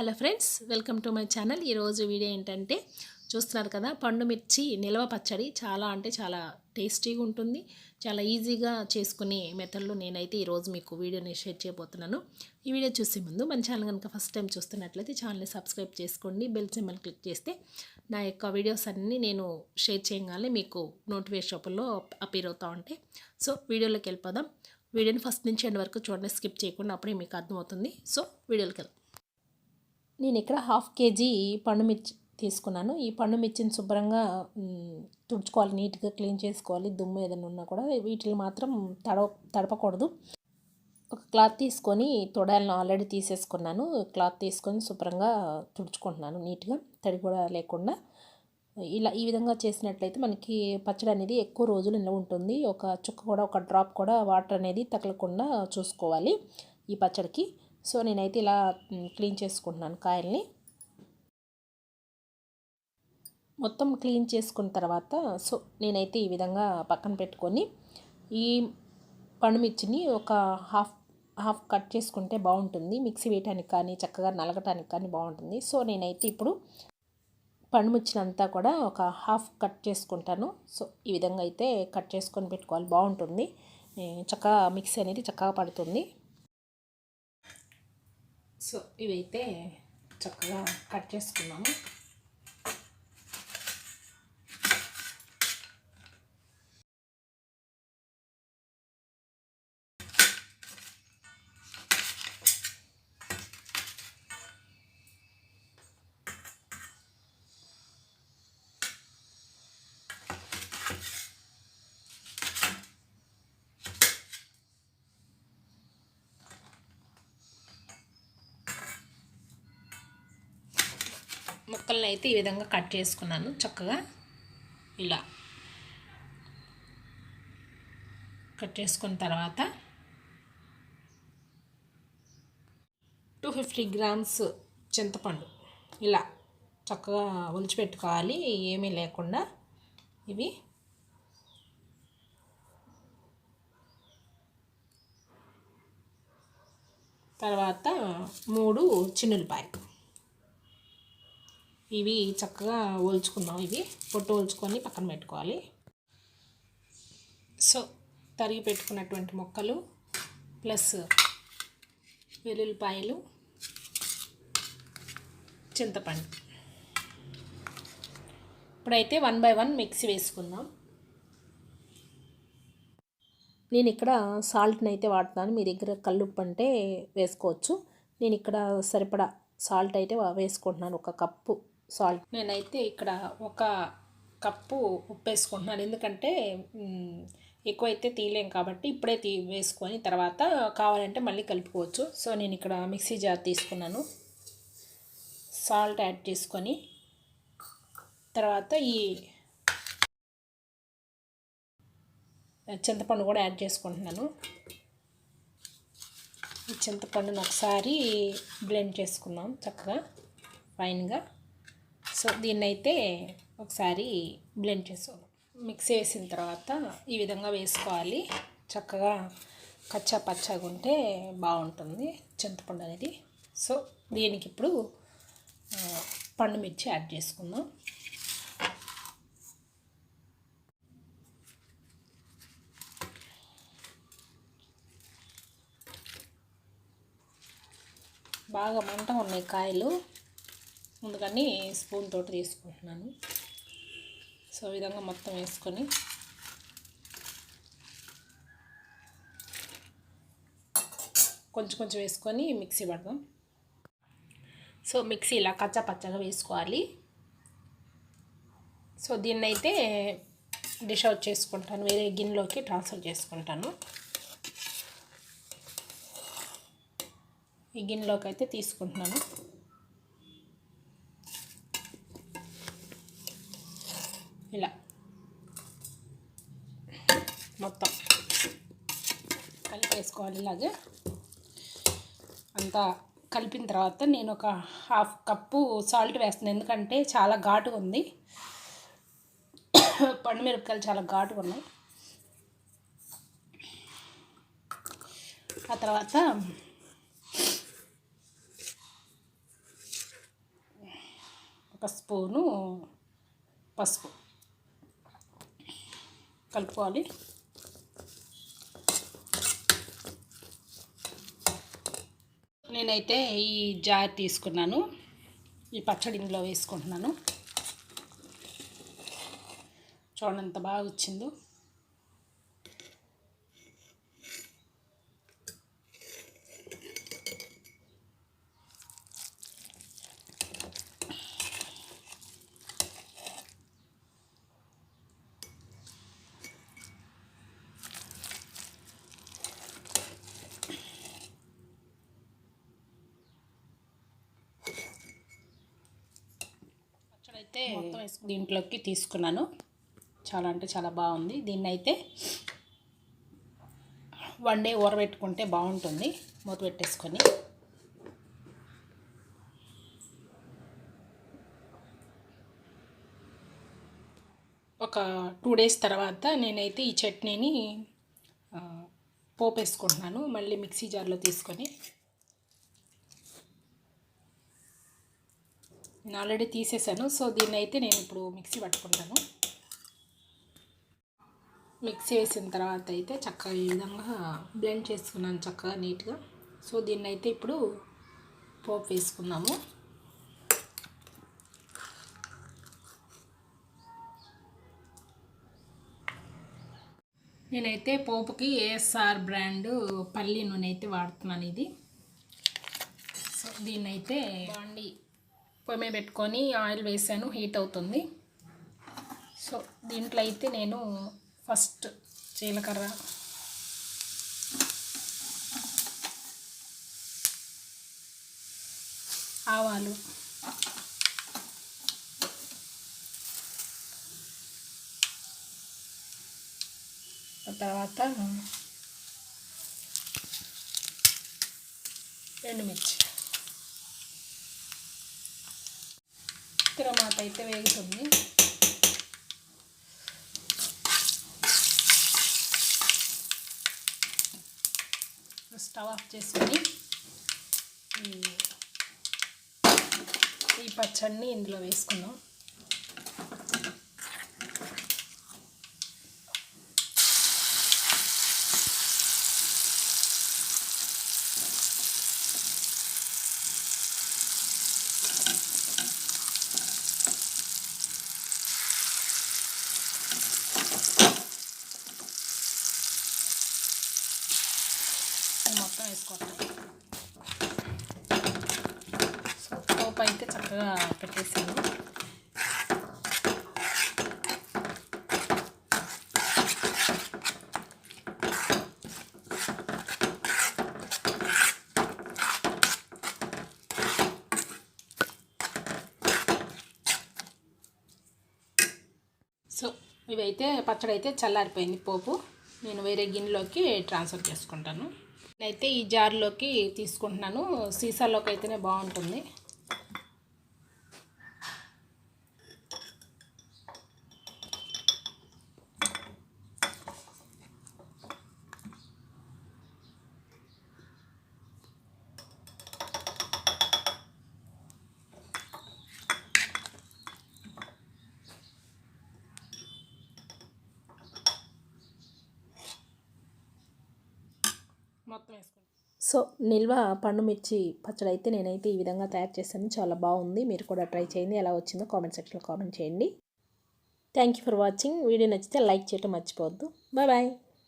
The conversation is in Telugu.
Hello friends welcome to my channel. ఈరోజు వీడియో ఏంటంటే చూస్తున్నారు కదా పండు మిర్చి నిల్వ పచ్చడి చాలా అంటే చాలా టేస్టీగా ఉంటుంది. చాలా ఈజీగా చేసుకునే మెథడ్లో నేనైతే ఈరోజు మీకు వీడియోని షేర్ చేయబోతున్నాను. ఈ వీడియో చూసే ముందు మన ఛానల్ కనుక ఫస్ట్ టైం చూస్తున్నట్లయితే ఛానల్ని సబ్స్క్రైబ్ చేసుకోండి. బెల్ సింబల్ క్లిక్ చేస్తే నా యొక్క వీడియోస్ అన్నీ నేను షేర్ చేయగానే మీకు నోటిఫికేషన్ షాపుల్లో అపీర్ అవుతూ ఉంటాయి. సో వీడియోలోకి వెళ్ళిపోదాం. వీడియోని ఫస్ట్ నుంచి ఎండ్ వరకు చూడండి స్కిప్ చేయకుండా అప్పుడే మీకు అర్థమవుతుంది. సో వీడియోలోకి వెళ్దాం. నేను ఇక్కడ హాఫ్ కేజీ పండు మిర్చి తీసుకున్నాను. ఈ పండు మిర్చిని శుభ్రంగా తుడుచుకోవాలి నీట్గా క్లీన్ చేసుకోవాలి. దుమ్ము ఏదైనా ఉన్నా కూడా వీటిని మాత్రం తడవ తడపకూడదు. ఒక క్లాత్ తీసుకొని తొడాలను ఆల్రెడీ తీసేసుకున్నాను. క్లాత్ తీసుకొని శుభ్రంగా తుడుచుకుంటున్నాను నీట్గా. తడి కూడా లేకుండా. ఇలా ఈ విధంగా చేసినట్లయితే మనకి పచ్చడి అనేది ఎక్కువ రోజులు నిల్వ ఉంటుంది. ఒక చుక్క కూడా ఒక డ్రాప్ కూడా వాటర్ అనేది తగలకుండా చూసుకోవాలి ఈ పచ్చడికి. సో నేనైతే ఇలా క్లీన్ చేసుకుంటున్నాను కాయల్ని. మొత్తం క్లీన్ చేసుకున్న తర్వాత సో నేనైతే ఈ విధంగా పక్కన పెట్టుకొని ఈ పండుమిర్చిని ఒక హాఫ్ హాఫ్ కట్ చేసుకుంటే బాగుంటుంది. మిక్సీ వేయటానికి కానీ చక్కగా నలగటానికి కానీ బాగుంటుంది. సో నేనైతే ఇప్పుడు పండుమిర్చినంతా కూడా ఒక హాఫ్ కట్ చేసుకుంటాను. సో ఈ విధంగా అయితే కట్ చేసుకొని పెట్టుకోవాలి. బాగుంటుంది. చక్కగా మిక్సీ అనేది చక్కగా పడుతుంది. సో ఇవైతే చక్కగా కట్ చేసుకున్నాము. ముక్కలను అయితే ఈ విధంగా కట్ చేసుకున్నాను చక్కగా. ఇలా కట్ చేసుకున్న తర్వాత టూ ఫిఫ్టీ గ్రామ్స్ చింతపండు ఇలా చక్కగా ఒలిచిపెట్టుకోవాలి ఏమీ లేకుండా. ఇవి తర్వాత మూడు చిన్నులపాయలు. ఇవి చక్కగా ఒలుచుకుందాం. ఇవి పొట్టు ఒలుచుకొని పక్కన పెట్టుకోవాలి. సో తరిగి పెట్టుకున్నటువంటి మొక్కలు ప్లస్ వెల్లుల్లిపాయలు చింతపండు. ఇప్పుడైతే వన్ బై వన్ మిక్సీ వేసుకుందాం. నేను ఇక్కడ సాల్ట్ని అయితే వాడుతున్నాను. మీ దగ్గర కల్లుప్పు అంటే వేసుకోవచ్చు. నేను ఇక్కడ సరిపడా సాల్ట్ అయితే వేసుకుంటున్నాను. ఒక కప్పు. సాల్ట్. నేనైతే ఇక్కడ ఒక కప్పు ఉప్పు వేసుకుంటున్నాను ఎందుకంటే ఎక్కువైతే తీయలేం కాబట్టి ఇప్పుడే తీ వేసుకొని తర్వాత కావాలంటే మళ్ళీ కలుపుకోవచ్చు. సో నేను ఇక్కడ మిక్సీ జార్ తీసుకున్నాను. సాల్ట్ యాడ్ చేసుకొని తర్వాత ఈ చింతపండు కూడా యాడ్ చేసుకుంటున్నాను. ఈ చింతపండును ఒకసారి బ్లెండ్ చేసుకున్నాం చక్కగా ఫైన్గా. సో దీన్ని అయితే ఒకసారి బ్లెండ్ చేసుకోవాలి మిక్సీ వేసిన తర్వాత ఈ విధంగా వేసుకోవాలి. చక్కగా కచ్చా పచ్చగా ఉంటే బాగుంటుంది చింతపండు అనేది. సో దీనికి ఇప్పుడు పండు మిర్చి యాడ్ చేసుకుందాం. బాగా మంట ఉన్నాయి కాయలు. అందుకని స్పూన్ తోటి తీసుకుంటున్నాను. సో ఈ విధంగా మొత్తం వేసుకొని కొంచెం కొంచెం వేసుకొని మిక్సీ పడదాం. సో మిక్సీ ఇలా కచ్చా పచ్చగా వేసుకోవాలి. సో దీన్ని అయితే డిష్ అవుట్ చేసుకుంటాను. వేరే గిన్నెలోకి ట్రాన్స్ఫర్ చేసుకుంటాను. ఈ గిన్నెలోకి అయితే తీసుకుంటున్నాను. ఇలా. మొత్తం కలిపేసుకోవాలి ఇలాగే. అంతా కలిపిన తర్వాత నేను ఒక హాఫ్ కప్పు సాల్ట్ వేస్తున్నాను. ఎందుకంటే చాలా ఘాటుగా ఉంది. పండు మిరపకాయలు చాలా ఘాటుగా ఉన్నాయి. ఆ తర్వాత ఒక స్పూను పసుపు. కలుపుకోవాలి. నేనైతే ఈ జార్ తీసుకున్నాను. ఈ పచ్చడి ఇందులో వేసుకుంటున్నాను. చూడండి ఎంత బాగా వచ్చిందో. పచ్చడైతే దీంట్లోకి తీసుకున్నాను. చాలా అంటే చాలా బాగుంది. దీన్ని అయితే వన్ డే ఊరబెట్టుకుంటే బాగుంటుంది. మూత పెట్టేసుకొని. ఒక టూ డేస్ తర్వాత నేనైతే ఈ చట్నీని ఆ, పోపు వేసుకుంటున్నాను మళ్ళీ మిక్సీ జార్లో తీసుకొని నేను ఆల్రెడీ తీసేసాను. సో దీన్ని అయితే నేను ఇప్పుడు మిక్సీ పట్టుకుంటాను. మిక్సీ వేసిన తర్వాత అయితే చక్కగా ఈ విధంగా బ్లెండ్ చేసుకున్నాను చక్కగా నీట్గా. సో దీన్ని అయితే ఇప్పుడు పోపు వేసుకుందాము. నేనైతే పోపుకి ఏఎస్ఆర్ బ్రాండ్ పల్లి నూనె అయితే వాడుతున్నాను ఇది. సో దీన్నైతే బాండి. పొయ్యి మీద పెట్టుకొని ఆయిల్ వేసాను హీట్ అవుతుంది. సో దీంట్లో అయితే నేను ఫస్ట్ జీలకర్ర. ఆవాలు. తర్వాత ఎండుమిర్చి. తిరమాత అయితే వేగుతుంది. స్టవ్ ఆఫ్ చేసుకొని ఈ ఈ పచ్చడిని ఇందులో వేసుకుందాం ఇది మొత్తం వేసుకోవటం పప్పు అయితే చక్కగా పెట్టేసాను. సో ఇవైతే పచ్చడి అయితే చల్లారిపోయింది పోపు. నేను వేరే గిన్నెలోకి ట్రాన్స్ఫర్ చేసుకుంటాను. నేనైతే ఈ జార్లోకి తీసుకుంటున్నాను. సీసాలోకి అయితేనే బాగుంటుంది. మొత్తం వేసుకుంటాను సో నిల్వ పండు మిర్చి పచ్చడి అయితే నేనైతే ఈ విధంగా తయారు చేశాను. చాలా బాగుంది. మీరు కూడా ట్రై చేయండి. ఎలా వచ్చిందో కామెంట్ సెక్షన్లో కామెంట్ చేయండి. Thank you for watching video నచ్చితే లైక్ చేయటం మర్చిపోవద్దు. Bye bye